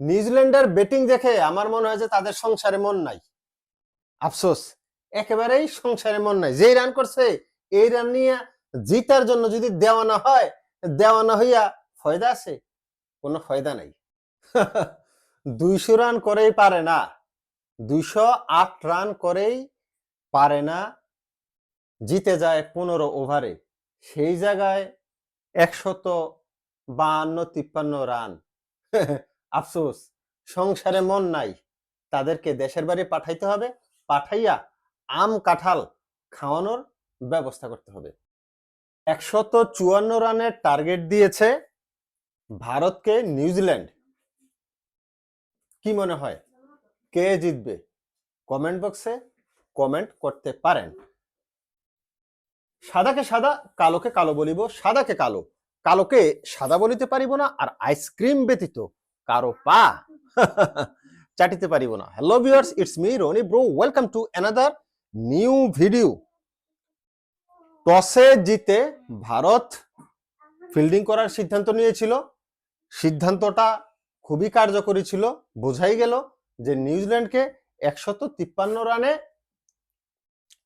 নিউজিল্যান্ডের ব্যাটিং দেখে আমার মনে হয় যে তাদের সংসারে মন নাই। আফসোস, একেবারেই সংসারে মন নাই। যেই রান করছে, এই রান নিয়ে জিতার জন্য যদি দেওয়ানা হয়, দেওয়ানা হইয়া ফয়দা আছে, কোনো ফয়দা নাই। দুইশো রান করেই পারে না। দুইশো আট রান করেই পারে না। জিতে যায় পনেরো ওভারে সেই জায়গায় একশত বাহান্ন, তিপ্পান্ন রান আফসোস, সংসারে মন নাই। তাদেরকে দেশের বাড়ি পাঠাইতে হবে, পাঠাইয়া আম, কাঁঠাল খাওয়ানোর ব্যবস্থা করতে হবে। একশত চুয়ান্ন রানের টার্গেট দিয়েছে ভারতকে নিউজিল্যান্ড। কি মনে হয়? কে জিতবে? কমেন্ট বক্সে কমেন্ট করতে পারেন। সাদাকে সাদা, কালোকে কালো বলিব, সাদাকে কালো। কালোকে সাদা বলিতে পারিব না, আর আইসক্রিম ব্যতীত কারও পা। চাটিতে পারিব না। Hello viewers it's me Rony bro welcome to another new video টসে জিতে ভারত ফিল্ডিং করার সিদ্ধান্ত নিয়েছিল। সিদ্ধান্তটা খুবই কার্যকরী ছিল। বোঝাই গেল যে নিউজিল্যান্ডকে একশত তিপ্পান্ন রানে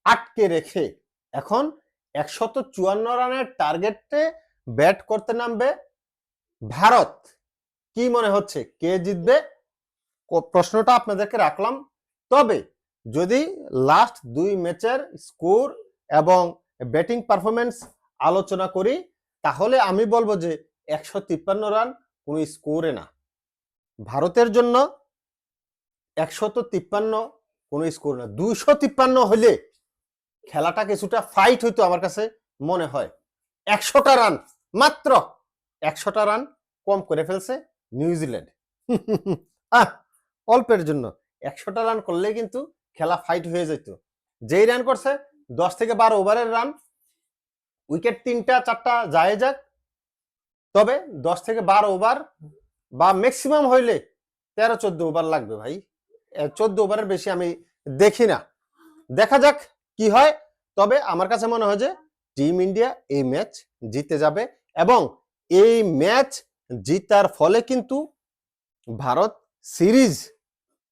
আটকে রেখে এখন একশত চুয়ান্ন রানের টার্গেটে ব্যাট করতে নামবে ভারত। কি মনে হচ্ছে? কে জিতবে? প্রশ্নটা আপনাদেরকে রাখলাম। তবে যদি লাস্ট দুই ম্যাচের স্কোর এবং ব্যাটিং পারফরমেন্স আলোচনা করি, তাহলে আমি বলব যে একশো তিপ্পান্ন রান কোনো স্কোরে না। ভারতের জন্য একশত তিপ্পান্ন কোনো স্কোর না। দুইশো তিপ্পান্ন হলে খেলাটা কিছুটা ফাইট হইতো আমার কাছে মনে হয়। একশোটা রান মাত্র একশোটা রান কম করে ফেলছে। নিউজিল্যান্ড আহ, অল্পের জন্য। একশোটা রান করলে কিন্তু খেলা ফাইট হয়ে যেত যেই রান করছে দশ থেকে বারো ওভারের রান উইকেট তিনটা চারটা যায় যাক। তবে দশ থেকে বারো ওভার বা ম্যাক্সিমাম হইলে তেরো চোদ্দ ওভার লাগবে ভাই। চোদ্দ ওভারের বেশি আমি দেখি না। দেখা যাক কি হয়। তবে আমার কাছে মনে হয় যে টিম ইন্ডিয়া এই ম্যাচ জিতে যাবে এবং এই ম্যাচ জিতার ফলে কিন্তু ভারত সিরিজ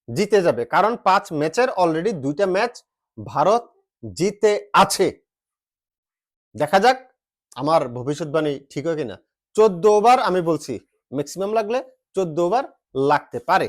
জিতে যাবে। কারণ পাঁচ ম্যাচের অলরেডি দুইটা ম্যাচ ভারত জিতে আছে। দেখা যাক আমার ভবিষ্যৎবাণী ঠিক হয় কিনা। চোদ্দ ওভার আমি বলছি ম্যাক্সিমাম লাগলে চোদ্দ ওভার লাগতে পারে।